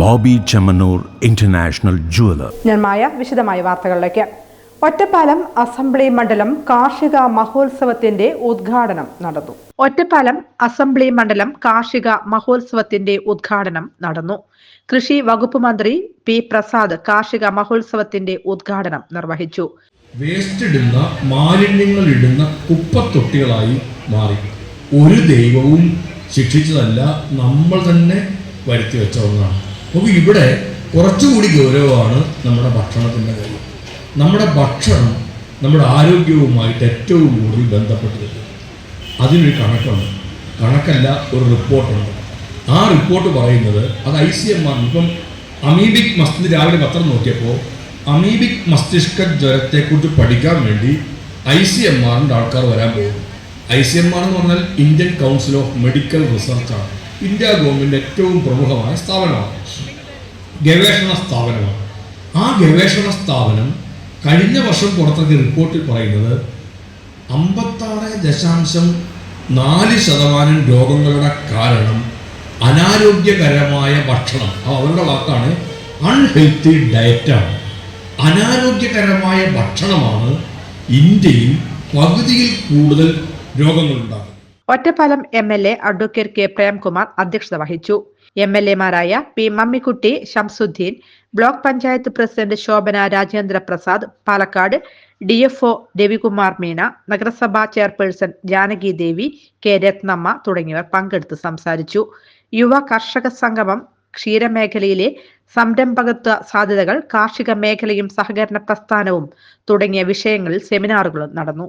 Bobby Chemmanur international jeweller. ഞാൻ മായ വിശദമായ വാർത്തകളിലേക്ക്. ഒറ്റപ്പാലം അസംബ്ലി മണ്ഡലം കാർഷിക മഹോത്സവത്തിന്റെ ഉദ്ഘാടനം നടന്നു. ഒറ്റപ്പാലം അസംബ്ലി മണ്ഡലം കാർഷിക മഹോത്സവത്തിന്റെ ഉദ്ഘാടനം നടന്നു. കൃഷി വകുപ്പ് മന്ത്രി പി പ്രസാദ് കാർഷിക മഹോത്സവത്തിന്റെ ഉദ്ഘാടനം നിർവഹിച്ചു. വേസ്റ്റ് ഇടുന്ന മാലിന്യങ്ങൾ ഇടുന്ന കുപ്പത്തൊട്ടികളായി മാറി. ഒരു ദൈവവും ശിക്ഷിച്ചതല്ല നമ്മൾ തന്നെ വരുത്തി വെച്ച ഒന്നാണ്. അപ്പോൾ ഇവിടെ കുറച്ചുകൂടി ഗൗരവമാണ് നമ്മുടെ ഭക്ഷണത്തിന്റെ കാര്യം. നമ്മുടെ ഭക്ഷണം നമ്മുടെ ആരോഗ്യവുമായിട്ട് ഏറ്റവും കൂടുതൽ ബന്ധപ്പെട്ടിരിക്കുന്നു അതിനൊരു കണക്കുണ്ട് കണക്കല്ല ഒരു റിപ്പോർട്ടുണ്ട്. ആ റിപ്പോർട്ട് പറയുന്നത് അത് ഐ സി എം ആണ്. ഇപ്പം അമീബിക് മസ്തിഷ്ക രാവിലെ പത്രം നോക്കിയപ്പോൾ അമീബിക് മസ്തിഷ്ക ജ്വരത്തെക്കുറിച്ച് പഠിക്കാൻ വേണ്ടി ഐ സി എം ആറിന്റെ ആൾക്കാർ വരാൻ പോകുന്നു ഐ സി എം ആർ എന്ന് പറഞ്ഞാൽ ഇന്ത്യൻ കൗൺസിൽ ഓഫ് മെഡിക്കൽ റിസർച്ചാണ് ഇന്ത്യ ഗവൺമെന്റ് ഏറ്റവും പ്രമുഖമായ സ്ഥാപനമാണ്. ഗവേഷണ സ്ഥാപനമാണ്. ആ ഗവേഷണ സ്ഥാപനം കഴിഞ്ഞ വർഷം പുറത്തിറക്കിയ റിപ്പോർട്ടിൽ പറയുന്നത് അമ്പത്താറ് ദശാംശം നാല് ശതമാനം രോഗങ്ങളുടെ കാരണം അനാരോഗ്യകരമായ ഭക്ഷണം. അവരുടെ വാക്കാണ് അൺഹെൽത്തി ഡയറ്റാണ് അനാരോഗ്യകരമായ ഭക്ഷണമാണ് ഇന്ത്യയിൽ പകുതിയിൽ കൂടുതൽ രോഗങ്ങളുണ്ടാകുന്നത് Ottapalam M L A advocate K Premkumar അധ്യക്ഷത വഹിച്ചു. M L എമാരായ P Mammikutty Shamsuddin block panchayat president Shobhana Rajendra Prasad Palakkad D F O Ravikumar Meena നഗരസഭാ ചെയർപേഴ്സൺ ജാനകി ദേവി കെ രത്നമ്മ തുടങ്ങിയവർ പങ്കെടുത്ത് സംസാരിച്ചു. യുവ കർഷക സംഗമം ക്ഷീരമേഖലയിലെ സംരംഭകത്വ സാധ്യതകൾ കാർഷിക മേഖലയും സഹകരണ പ്രസ്ഥാനവും തുടങ്ങിയ വിഷയങ്ങളിൽ സെമിനാറുകളും നടന്നു.